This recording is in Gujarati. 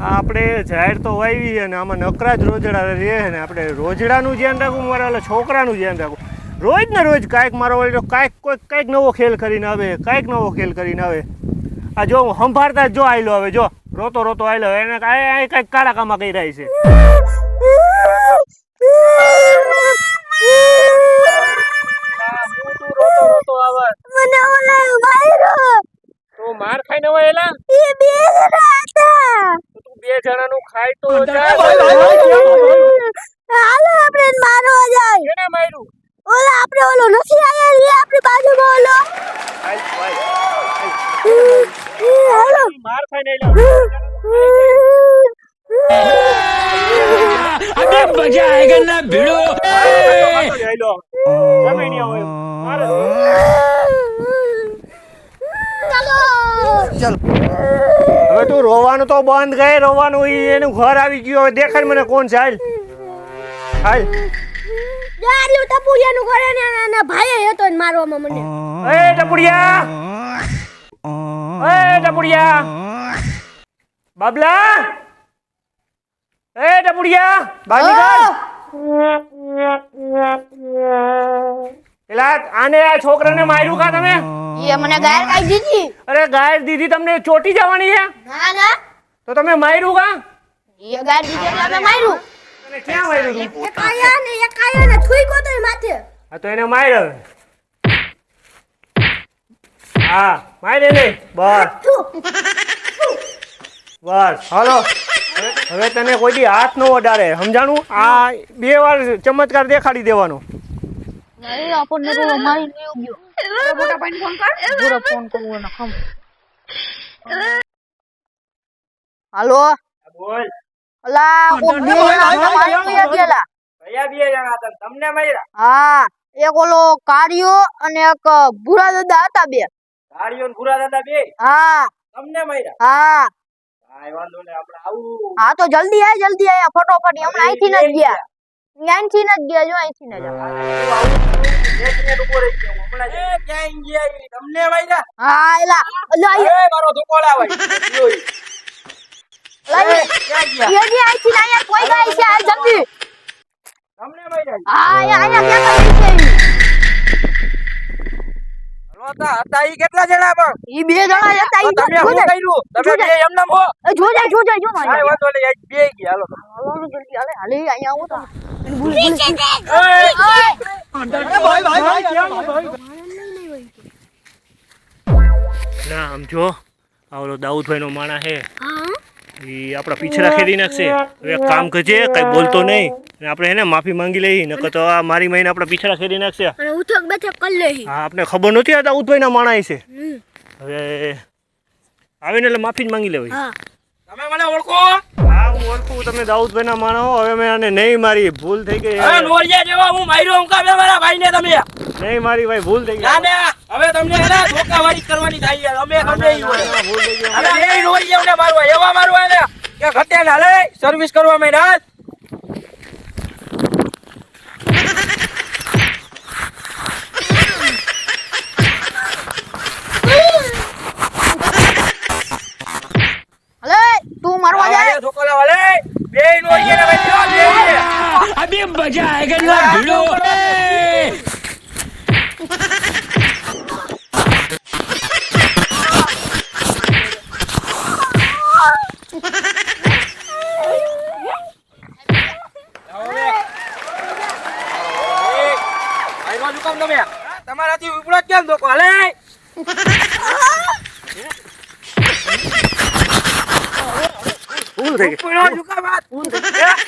આ આપણે ઝાડ તો વાવી અને આમાં નકરા જ રોજડા રહે ને આપણે રોજડાનું ધ્યાન રાખવું મારા એટલે છોકરાનું ધ્યાન રાખવું. રોજ ને રોજ કાંઈક મારો વળી કાંઈક કોઈક કાંઈક નવો ખેલ કરીને આવે કાંઈક નવો ખેલ કરીને આવે. આ જો હું સંભાળતા જ જો આયલો હવે જો. રોતો રોતો આયલો એને કાંઈ કાંઈક કાળા કામા કરી રહી છે. તું રોતો રોતો આવે મને ઓલા માર્યો. તું માર ખાઈને હવે એલા? એ બે હતા. તું બે જણાનું ખાય તો હાલો આપણે મારો જાય એને માર્યું. ઓલા આપણે ઓલો નથી આયા રે આપણી બાજુમાં ઓલો. હાલો. માર ખાઈને અબે મજા આવે હવે તું રોવાનું તો બંધ કરે રોવાનું એનું ઘર આવી ગયું. હવે દેખાડ મને કોણ છે હાલ. હાલ. યાર ટપુડિયાનું ઘરે ને એના ભાઈ હતો ને મારવામાં મને. એ ટપુડિયા! એ ટપુડિયા! બાબલા! એ ટપુડિયા! બાજી નીકળ. એલા આને આ છોકરાને માર્યું કા તમે? એ મને ગાયર કાઈ દીધી. અરે ગાયર દીધી તમને ચોટી જવાની છે ના ના. તો તમે માર્યું કા એ ગાયર દીધી એટલે અમે માર્યું. અને ક્યાં માર્યું તું? કાયા ને એ કાયા ને થૂઈકો તો માથે. હા તો એને માર્યો હા મારે નહીં બસ. બસ. હાલો. હવે- હવે તને કોઈ દી હાથ નો વધારે સમજાણું? આ બે વાર ચમત્કાર દેખાડી દેવાનો. નહીં આપણને તો મારી નહીં ગયો. મોટા ભાઈને ફોન કર. પૂરો ફોન કરવો ને ખમ હાલો? બોલ. અલા ઓ બે મારી ગયેલા? કયા બે જણા હતા તમને માર્યા હા એક ઓલો કાળિયો અને એક ભૂરા દાદા હતા બે. ગાડીઓ ભૂરા દાદા બે? હા. તમને માર્યા હા. કાંઈ વાંધો નહીં આપણે આવું. હા તો જલ્દી આય જલ્દી આય ફટોફટ હમણાં અહીંથી ન જ ગયા. અહીંથી ન ગયા જો અહીંથી ન જ એક મિનિટ ઊભો રહી ગયો હમણાં જ. એ ક્યાં ગયા? ઈ? તમને એ જે હતા ઈ કેટલા જણા પણ? ઈ બે જણા હતા ઈ તમે જાય કર્યું? તમે હો. જો જાય જો જાય જો મારી વાંધો નહીં આજ બે ગયા હાલો હાલો જલ્દી હાલે હાલે અહીંયા આવો તો એને ભૂલી ભૂલી ના આમ જો આ દાઉદભાઈ નો માણા હે એ આપણા પીછરા ખેડી નાખશે. હવે કામ કરજે કઈ બોલતો નહીં. અને આપણે એને માફી માંગી લઈ નકર તો આ મારી મહિને આપણા પીછરા ખેડી નાખશે. હા આપણે ખબર નથી આવતા દાઉદભાઈ ના માણા છે હવે આવીને એટલે માફી જ માંગી લેવાય. તમે મને ઓળખો? હા હું ઓળખું. તમે દાઉદભાઈ ના માણા હવે મેં આને નહીં મારી ભૂલ થઈ ગઈ. હવે નોરિયા જેવા હું માર્યો હું કામે મારા ભાઈને તમે? નહીં મારી ભાઈ ભૂલ થઈ ગઈ. ના હવે તમને ધોકાવાળી કરવાની થાય અમે ભૂલ થઈ ગઈ. મારવા. એવા મારવા કે ઘટ્યા નાલે સર્વિસ કરવા માંડ્યા તું મારવા છોકરા બે નો અભી મજા આયેગા ભીડો. તમે? તમારાથી ઉપડો કેમ ધોકો? હાલે? ભૂલ થઈ ગઈ. કામ વાત એ નોરિયા